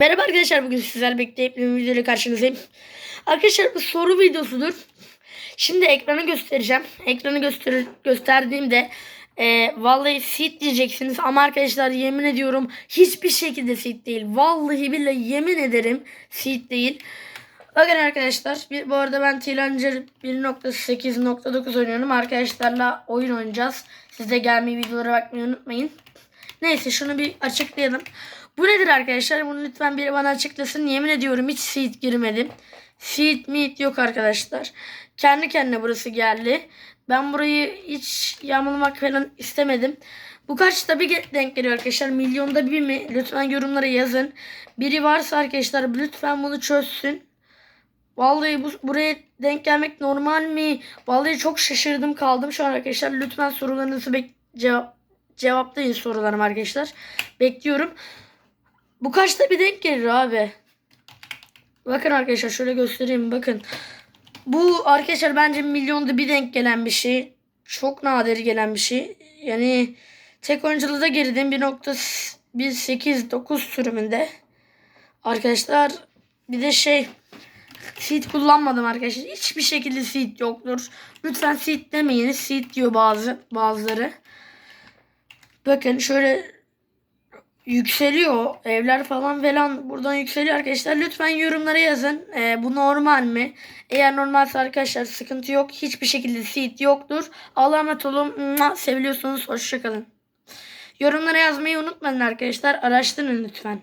Merhaba arkadaşlar bugün birlikte yepyeni bir videoyla karşınızdayım. Arkadaşlar bu soru videosudur. Şimdi ekranı göstereceğim. Ekranı göster gösterdiğimde e, vallahi seed diyeceksiniz ama arkadaşlar yemin ediyorum hiçbir şekilde seed değil. Vallahi billahi yemin ederim seed değil. Bakın arkadaşlar bir, bu arada ben T-Launcher 1.8.9 oynuyorum. Arkadaşlarla oyun oynayacağız. Siz de gelmeyi videolara bakmayı unutmayın. Neyse şunu bir açıklayalım. Bu nedir arkadaşlar? Bunu lütfen biri bana açıklasın. Yemin ediyorum hiç seed girmedim. Seed meet yok arkadaşlar. Kendi kendine burası geldi. Ben burayı hiç yağmalamak falan istemedim. Bu kaç tabi denk geliyor arkadaşlar. Milyonda bir mi? Lütfen yorumlara yazın. Biri varsa arkadaşlar lütfen bunu çözsün. Vallahi bu, buraya denk gelmek normal mi? Vallahi çok şaşırdım kaldım şu an arkadaşlar. Lütfen sorularınızı cevap cevaplayın sorularım arkadaşlar. Bekliyorum. Bu kaçta bir denk gelir abi? Bakın arkadaşlar şöyle göstereyim bakın. Bu arkadaşlar bence milyonda bir denk gelen bir şey. Çok nadir gelen bir şey. Yani tek oyunculuğu da girdim 1.189 sürümünde. Arkadaşlar bir de şey seed kullanmadım arkadaşlar. Hiçbir şekilde seed yoktur. Lütfen seed demeyin. Seed diyor bazı bazıları. Bakın şöyle yükseliyor. Evler falan falan buradan yükseliyor arkadaşlar. Lütfen yorumlara yazın. Ee, bu normal mi? Eğer normalse arkadaşlar sıkıntı yok. Hiçbir şekilde seed yoktur. Allah'a emanet olun. Seviliyorsunuz. Hoşçakalın. Yorumlara yazmayı unutmayın arkadaşlar. Araştırın lütfen.